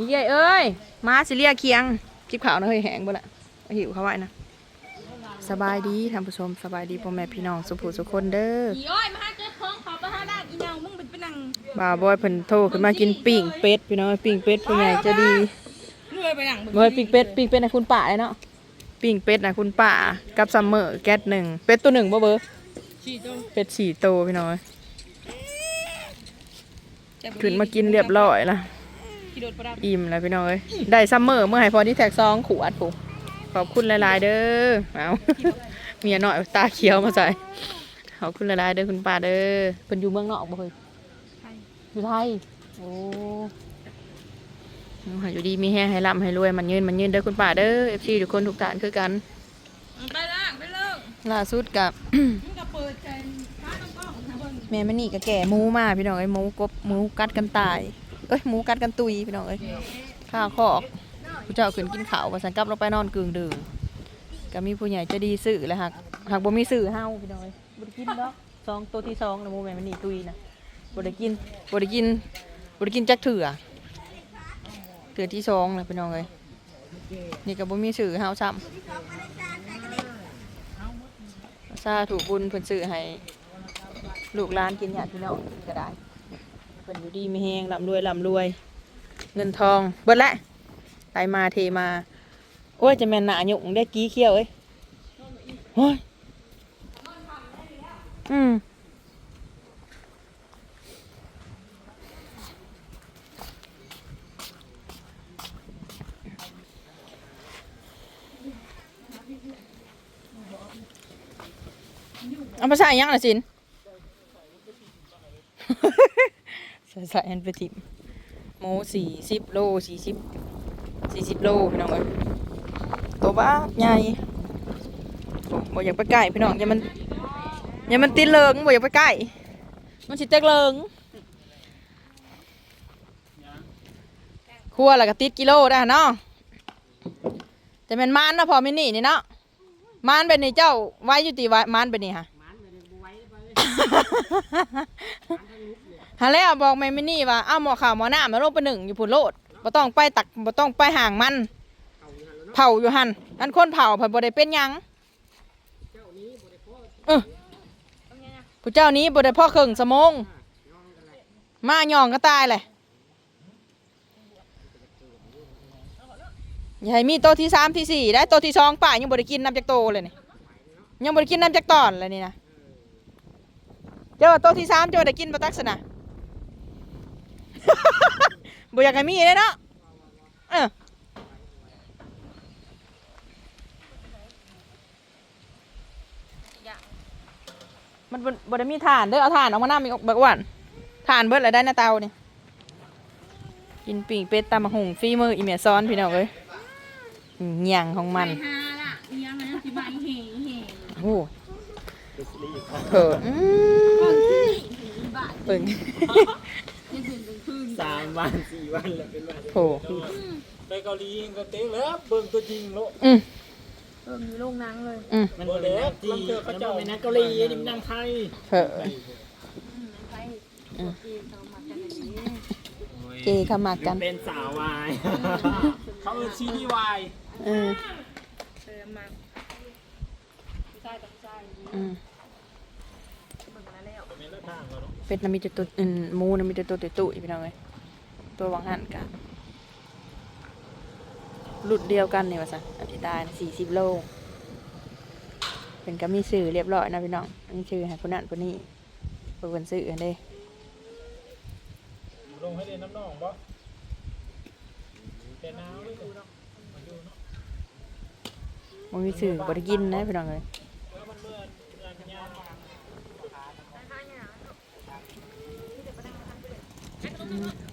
นี่ใหญ่เอ้ยมาสิเรียกเคียงจิบขาวนะเฮ้ยแหงบ่ละเอาหิวเขาไว้นะสบายดีท่านผู้ชมสบายดีพ่อแม่พี่น้องสุภูสุคนเด้ออีอ้อยมาหาเจ้าของขอประทานด้านอีเนามึงเป็นเป็นนังบ่าวบอยเพิ่นโทรขึ้นมากินปิ้งเป็ดพี่น้องปิ้งเป็ดผู้ใหญ่จะดีรวยไปหนังเมื่อปิ้งเป็ดปิ้งเป็ดนะคุณป้าเลยเนาะปิ้งเป็ดนะคุณป้ากับซัมเมอร์แก๊สหนึ่งเป็ดตัวหนึ่งบ่เบอร์ชีโตเป็ดสี่โตวพี่น้อยขึ้นมากินเรียบร้อยละ ขี่โดดประดับอิ่มแล้วพี่น้อยได้ซัมเมอร์เมื่อไหร่พอที่แท็กซองขวดผูขอบคุณหลายๆเด้อเอาเมียหน่อยตาเขียวมาใส่ขอบคุณหลายๆเด้อคุณป้าเด้อเพิ่นอยู่เมืองนอกบ่เคยไทยอยู่ไทยโอ้เอาให้อยู่ดีมีแห้งให้ร่ำให้รวยมันยืนมันยืนเด้อคุณป้าเด้อเอฟซีทุกคนทุกท่านคือกันไปล่างไปเลิกล่าสุดกับมึงก็เปิดใจฟ้าต้องกล้องนะเบิ่งแม่มันนี่ก็แก่หมูมาพี่น้องเอ้ยหมูกบหมูกัดกันตาย เอ้ยหมูกัดกันตุยพี่น้องเอ้ยข้าวคอกผู้เจ้าขึ้นกินข้าวว่าสันกลับเราไปนอนกึ่งดื่มก็มีผู้ใหญ่จะดีซื้อแหละหักหักบ่มีซื้อเฮาพี่น้องเอ้ยบ่ได้กินดอกสองตัวที่สองนะหมูแม่มันนี่ตุยนะบ่ได้กินบ่ได้กินบ่ได้กินจักเถื่อเถื่อที่สองนะพี่น้องเอ้ยนี่ก็บ่มีซื้อเฮาซ้ำซาถูกบุญเพิ่นซื้อให้ลูกหลานกินหยาพี่น้องก็ได้ เพิ่นอยู่ดีไม่แห้งร่ำรวยร่ำรวย เงินทองเบิดละไหลมาเทมา โอ้ยจะแม่นหนาหยุ่งได้กี้เขี้ยวเอ้ยโอ้ยอืมเอาภาษาอหยังละสิน ใส่ใส่อันไปทิมหมูสี่สิบโลสี่สิบสี่สิบโลพี่น้องเอ้ยตัวบ้าใหญ่โอ้บ่อยากไปใกล้พี่น้องอย่ามันอย่ามันติดเลิงบ่อยากไปใกล้มันสิเตกเลิงครัวแล้วก็ติดกิโลได้หั่นเนาะแต่แมันมานเนาะพอมินี่นี่เนาะมานเป็นนี่เจ้าไว้อยู่ตีไว้มานเป็นนี่ค่ะ ฮาแล้วบอกแม่มินี่ว่าเอ้าหมอข่าวหมอหน้ามาโลงไปหนึ่งอยู่พุ่นโลดบ่ต้องไปตักบ่ต้องไปห่างมัน เผาอยู่หันอันคนเผาเพิ่นบ่ได้เป็นหยังเออผู้เจ้านี้บ่ได้พ่อครึ่งสมงมาย่องก็ตายเลยอย่าให้มีโตที่สามที่สี่ได้โตที่สองป่ายังบ่ได้กินน้ำจากโตเลยนี่ยังบ่ได้กินน้ำจากตอนเลยนี่นะเจ้าโตที่สามเจ้าได้กินปลาตักษนะ บ่อยากให้มีเลยเนาะเออมันบ่บ่ได้มีถ่านเด้อเอาถ่านออกมาน้ำอีกบักอ้วันถ่านเบิดแล้วได้หน้าเตานี่กินปิ่งเป็ดตำมะหุงฟีมืออีเมียซ้อนพี่น้องเอ้ยอืมหยังของมันไปหาล่ะอีหยังนะสิบายเหงเหงโอ้เผินอืมเปิง สามวันสี่วันแล้วเป็นวันโผล่ไปเกาหลีก็เต็งแล้วเบิ่งตัวจริงโลอืมเออมีโรงหนังเลย อืมมันบ่ได้นักจีเขาเจ้าเป็นนักเกาหลีนี่มันนังไทยเผินเจขมักกันเป็นสาววาย เขาเป็นซีรีส์วายเออเออมาใช่ต้องใช่อืมเบิ่งแล้วแล้วเป็นเรื่องทางเราเนาะเป็ดน้ำมีแต่ตัวอืมหมูน้ำมีแต่ตัวตุ้ยๆพี่น้องเลย ตัววังหันกันรุ่นเดียวกันนี่ว่าซะอันที่ได้สี่สิบโลเป็นก็มีสื่อเรียบร้อยนะพี่น้องมีชื่อให้คนนั้นคนนี้เปิดสื่อกันเด้ลงให้เรียนน้ำนองบ่แต่หนาวเลยเนาะมาดูเนาะมันมีสื่อบริกินนะพี่น้องเลยแล้วมันเมื่อเงินยามเ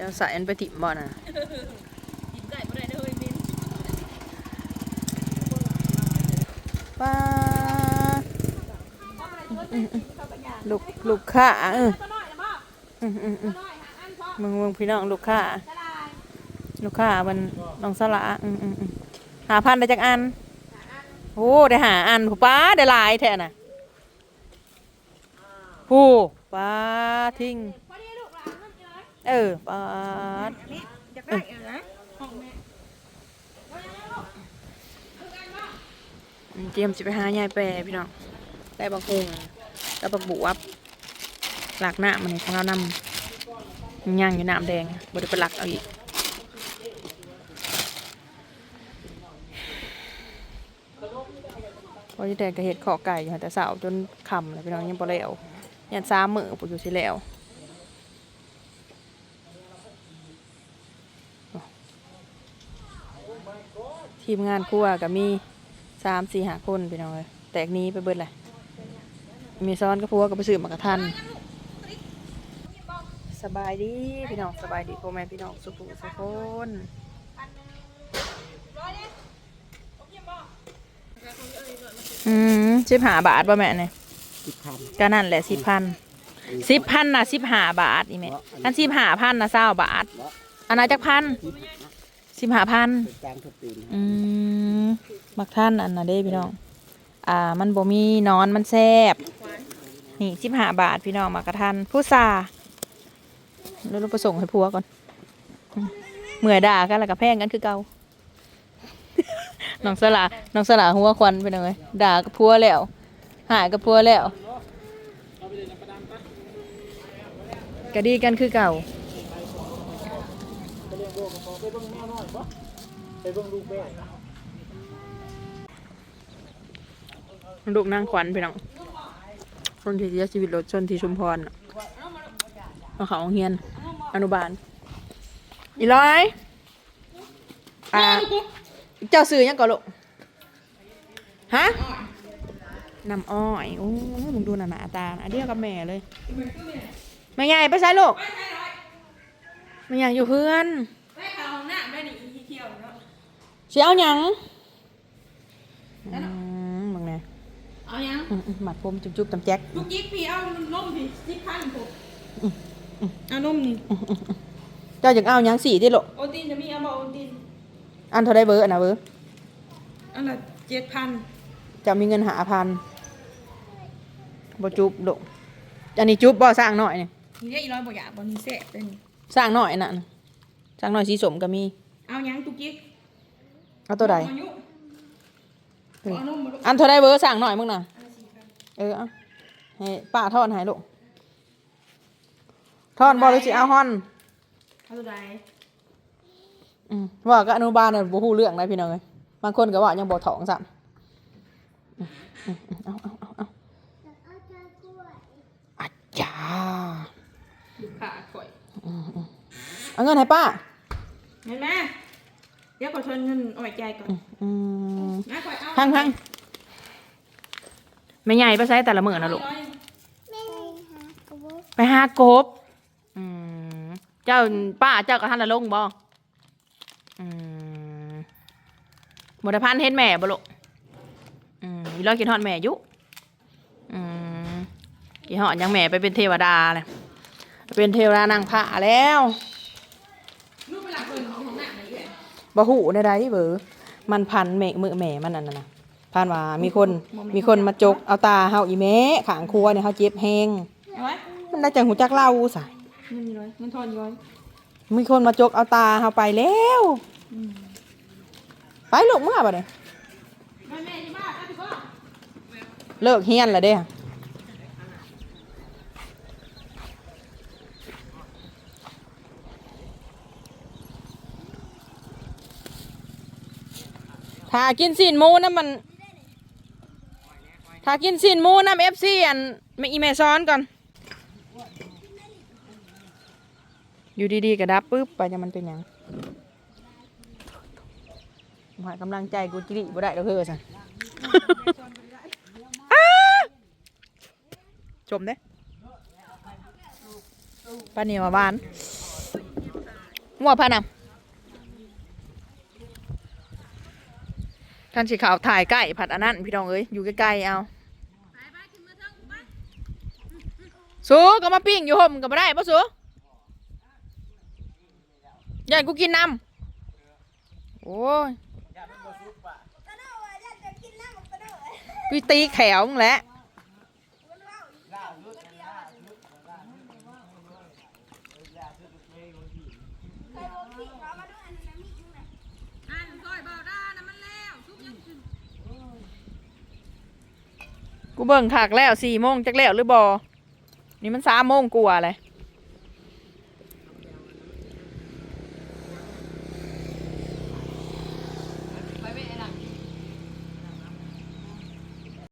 ดี๋ยวใส่อันไปถิ่มบ่อนะกินได้บ่ได้เด้อเฮ้ยมินป้าอืมอืมลูกลูกค้าเออตัวน้อยนะบ่อืมอืมอืมน้อยหาอันพอมึงมึงพี่น้องลูกค้าสลายลูกค้ามันน้องสละอืมอืมอืมหาพันได้จากอันโอ้ได้หาอันผู้ป้าได้หลายแท้น่ะผู้ป้าทิ้ง เออปาดจะได้เออนะห้องแม่เตรียมสิไปหายายแปรพี่น้องได้บักฮุงกับบักบวบหลักหน้ามันของเรานำย่างอยู่น้ำแดงบ่ได้ไปหลักเอาอีกพอที่แต่ก็เห็ดขอไก่อยู่แต่สาวจนคำเลยพี่น้องยังบ่แล้วยันสามือปุ๊อยู่สิแล้ว ทีมงานครัวก็มีสามสี่หาคนพี่น้องเลยแตกหนี้ไปเบิดเลยมีซ้อนกับพัวกับไปซื้อหมากระทันสบายดีพี่น้องสบายดีพ่อแม่พี่น้องสุขุสุขคนอืมสิบห้าบาทป่ะแม่เนี่ยสิบพันก็นั่นแหละสิบพันสิบพันนะสิบห้าบาทอีแม่อันสิบห้าพันนะเศร้าบาทเนาะอันนั้นจักพัน สิบสิบห้าพันเป็นจางทุกปีนะอืมมักท่านอันน่ะเด้พี่น้อง อ่า มันบ่มีหนอนมันแซ่บนี่สิบห้าบาทพี่น้องมักกะทันผู้ซาแล้วเราไปส่งให้ผัวก่อนอืมเมื่อยด่ากันแล้วก็แพงกันคือเก่าน้องสลาน้องสลาหัวควันไปหน่อยด่ากับผัวแล้ว หายกับผัวแล้วก็ดีกันคือเก่า ไปเบกับพอไปเบิ่งแม่น้อยบ่ไปเบิ่งลูกแม่ลูกนางขวัญพี่น้องคนที่เสียชีวิตรถชนที่ชุมพรน่ะมาเขาเฮียน อนุบาล อีร้อย อ่า เจ้าซื้อยังก่อนลูก ฮะน้ำอ้อย โอ้มึงดูหนาหนาตาหน้าเดียวกับแม่เลยแม่ใหญ่ไปใช้ลูกแม่ใหญ่อยู่เพื่อน สียเอาหยังอืมมึงไงเอายังอืมอืมหมัดผมจุ๊บๆตำแจ๊กลูกยิกพี่เอานมพี่สิบพันผมเอานมนี่เจ้าอยากเอาหยังสีที่ลูกโอตินจะมีเอาบอกโอตินอันเท่าได้เบอร์อันนะเบอร์อันละเจ็ดพันจะมีเงินหาพันบ่จุบลูกอันนี้จุบบ่สร้างหน่อยนี่นี่ได้อีร้อยบอกอยากบอกนี่แซ่บเลยนี่สร้างหน่อยน่ะสร้างหน่อยสีสมก็มี เอายังตุกยิก เอาตัวใดเอายุเอานมมาลูกอันเท่าได้เบอร์สร้างหน่อยมึงน่ะเออเอาให้ป้าทอนให้ลูกทอนบ่หรือสิเอาฮอนเอาตัวใดอืมว่าก็อนุบาลน่ะบ่ฮู้เรื่องได้พี่น้องเอ้ยบางคนก็ว่ายังบ่ท้องซ้ำอืมอืมอืมเอาเอาเอาเอาอาจาลูกขาข่อยเอาเงินให้ป้าเห็นไหม เดี๋ยวขอทนเงินเอาไว้ใจายก่อนอืมนะข่อยเอาพังพังไม่ใหญ่ไปใช้แต่ละมื้อนะลูกร้อยไปหากบ อืม เจ้าป้าเจ้ากับท่านละลงบ่อืมบไดพันเห็นแม่บ่ลูกอืมอีร้อยกินฮอดแม่อยุอืมกินฮอดยังแม่ไปเป็นเทวดาเลยเป็นเทวดานางพระแล้ว ลูกเวลาเปิดของหนักไหนเนี่ย บ่หูในใดเบอมันพันแม่มือแม่มันนั่นน่ะนะพันว่ามีคนมีคนมาจกเอาตาเฮาอีแม่ขางครัวเนี่ยเฮาเจ็บแฮงเอาไว้มันได้จังหูจักเล่าซะเงินมีร้อยเงินทอนร้อยมีคนมาจกเอาตาเฮาไปแล้วไปลูกเมื่อบ่เนี่ยแม่แม่ที่บ้านเอาที่บ้านเลิกเฮียนแล้วเด้ ถ้ากินสินหมูนะมัน ถ้ากินสินหมูน้ำเอฟซีอันไม่อีเมซ้อนก่อน อยู่ดีๆก็ดับปึ๊บไปจะมันเป็นยังหายกำลังใจกูจิริบ่ได้ดอกเฮ้อสันจมเด้ป้าเหนียวมาบ้านหัวพานำ ท่านสีขาวถ่ายใกล้ผัดอันนั้นพี่น้องเอ้ยอยู่ใกล้ๆเอาสูก็มาปิ้งอยู่ห่มก็มาได้ปะสูยายกูกินน้ำโอ้ยพี่ตีแขวมึงแหละ กูเบิ่งขากแล้วสี่โมงจักแล้วหรือบอนี่มันสามโมงกว่าเลย